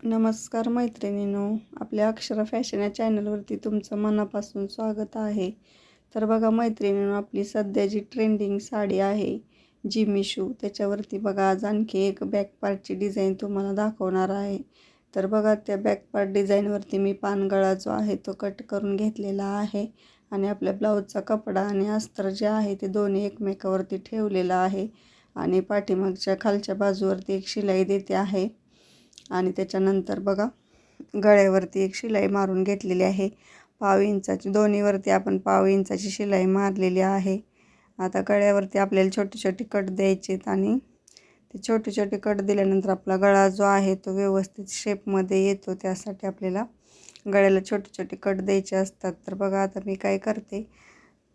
नमस्कार मैत्रिणींनो आपल्या अक्षरा फॅशन या चॅनलवरती तुमचं मनापासून स्वागत आहे. तर बघा मैत्रिणींनो आपली सध्या जी ट्रेंडिंग साडी आहे जिमी शू त्याच्यावरती बघा आज आणखी एक बॅक पार्टची डिझाईन तुम्हाला दाखवणार आहे. तर बघा त्या बॅक पार्ट डिझाईनवरती मी पानगळा जो आहे तो कट करून घेतलेला आहे. आणि आपल्या ब्लाऊजचा कपडा आणि अस्तर जे आहे ते दोन्ही एकमेकावरती ठेवलेलं आहे. आणि पाठीमागच्या खालच्या बाजूवरती एक शिलाई देते आहे. आणि त्याच्यानंतर बघा गळ्यावरती एक शिलाई मारून घेतलेली आहे. पाव इंचाची दोन्हीवरती आपण पाव इंचाची शिलाई मारलेली आहे. आता गळ्यावरती आपल्याला छोटे छोटे कट द्यायचे आहेत आणि ते छोटे छोटे कट दिल्यानंतर आपला गळा जो आहे तो व्यवस्थित शेपमध्ये येतो. त्यासाठी आपल्याला गळ्याला छोटे छोटे कट द्यायचे असतात. तर बघा आता मी काय करते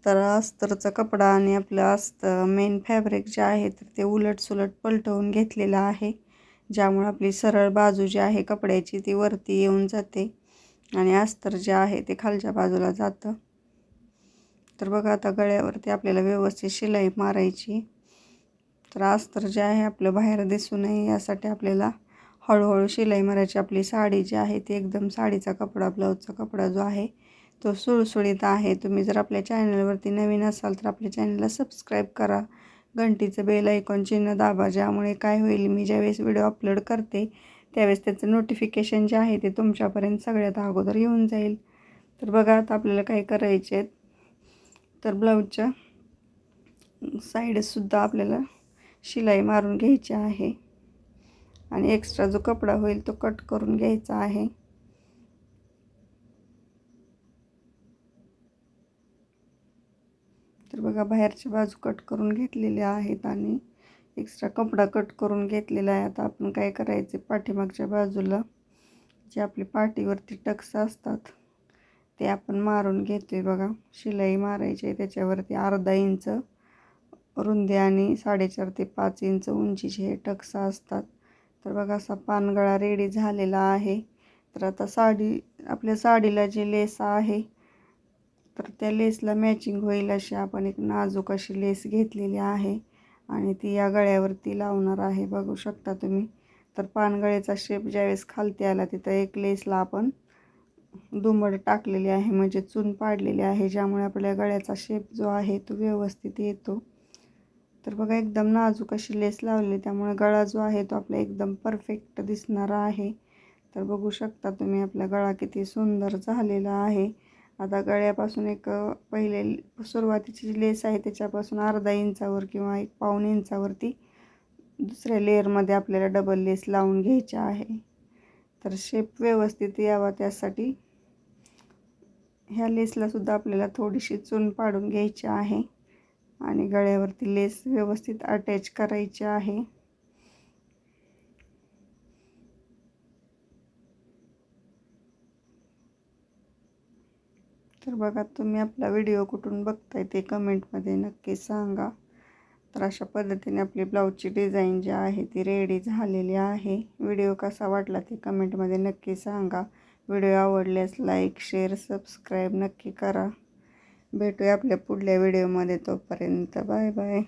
तर अस्तरचा कपडा आणि आपलं अस्त मेन फॅब्रिक जे आहे तर ते उलट सुलट पलटवून घेतलेलं आहे. ज्यामुळे आपली सरळ बाजू जी आहे कपड्याची ती वरती येऊन जाते आणि अस्तर जे आहे ते खालच्या बाजूला जातं. तर बघा आता गळ्यावरती आपल्याला व्यवस्थित शिलाई मारायची. तर अस्तर जे आहे आपलं बाहेर दिसू नये यासाठी आपल्याला हळूहळू शिलाई मारायची. आपली साडी जी आहे ती एकदम साडीचा कपडा ब्लाऊजचा कपडा जो आहे तो सुळसुळीत आहे. तुम्ही जर आपल्या चॅनलवरती नवीन असाल तर आपल्या चॅनलला सबस्क्राईब करा. घंटीचं बेल ऐकून चिन्ह दाबा ज्यामुळे काय होईल मी ज्यावेळेस व्हिडिओ अपलोड करते त्यावेळेस त्याचं नोटिफिकेशन जे आहे ते तुमच्यापर्यंत सगळ्यात अगोदर येऊन जाईल. तर बघा आता आपल्याला काय करायचे आहेत. तर ब्लाऊजच्या साईडसुद्धा आपल्याला शिलाई मारून घ्यायची आहे. आणि एक्स्ट्रा जो कपडा होईल तो कट करून घ्यायचा आहे. तर बघा बाहेरच्या बाजू कट करून घेतलेल्या आहेत आणि एक्स्ट्रा कपडा कट करून घेतलेला आहे. आता आपण काय करायचे? पाठीमागच्या बाजूला जे आपली पाठीवरती टक्स असतात ते आपण मारून घेतो आहे बघा. शिलाई मारायची आहे. त्याच्यावरती अर्धा इंच रुंदी आणि साडेचार ते पाच इंच उंचीचे हे टक्स असतात. तर बघा असा पानगळा रेडी झालेला आहे. तर आता साडी आपल्या साडीला जी लेस आहे तर त्या लेसला मॅचिंग होईल अशी आपण एक नाजूक अशी लेस घेतलेली आहे. आणि ती या गळ्यावरती लावणार आहे बघू शकता तुम्ही. तर पानगळ्याचा शेप ज्यावेळेस खालती आला तिथं एक लेसला आपण दुमड टाकलेली आहे म्हणजे चून पाडलेली आहे ज्यामुळे आपल्या गळ्याचा शेप जो आहे तो व्यवस्थित येतो. तर बघा एकदम नाजूक अशी लेस लावली त्यामुळे गळा जो आहे तो आपला एकदम परफेक्ट दिसणारा आहे. तर बघू शकता तुम्ही आपला गळा किती सुंदर झालेला आहे. आता गळ्यापासून एक पहिले सुरुवातीची जी लेस आहे त्याच्यापासून अर्धा इंचावर किंवा एक पाऊण इंचावरती दुसऱ्या लेअरमध्ये आपल्याला डबल लेस लावून घ्यायची आहे. तर शेप व्यवस्थित यावा त्यासाठी ह्या लेसलासुद्धा आपल्याला थोडीशी चून पाडून घ्यायची आहे आणि गळ्यावरती लेस व्यवस्थित अटॅच करायची आहे. तर बघा तुम्ही आपला व्हिडिओ कुठून बघताय ते कमेंटमध्ये नक्की सांगा. तर अशा पद्धतीने आपली ब्लाऊजची डिझाईन जी आहे ती रेडी झालेली आहे. व्हिडिओ कसा वाटला ते कमेंटमध्ये नक्की सांगा. व्हिडिओ आवडल्यास लाईक शेअर सबस्क्राईब नक्की करा. भेटूया आपल्या पुढल्या व्हिडिओमध्ये तोपर्यंत बाय बाय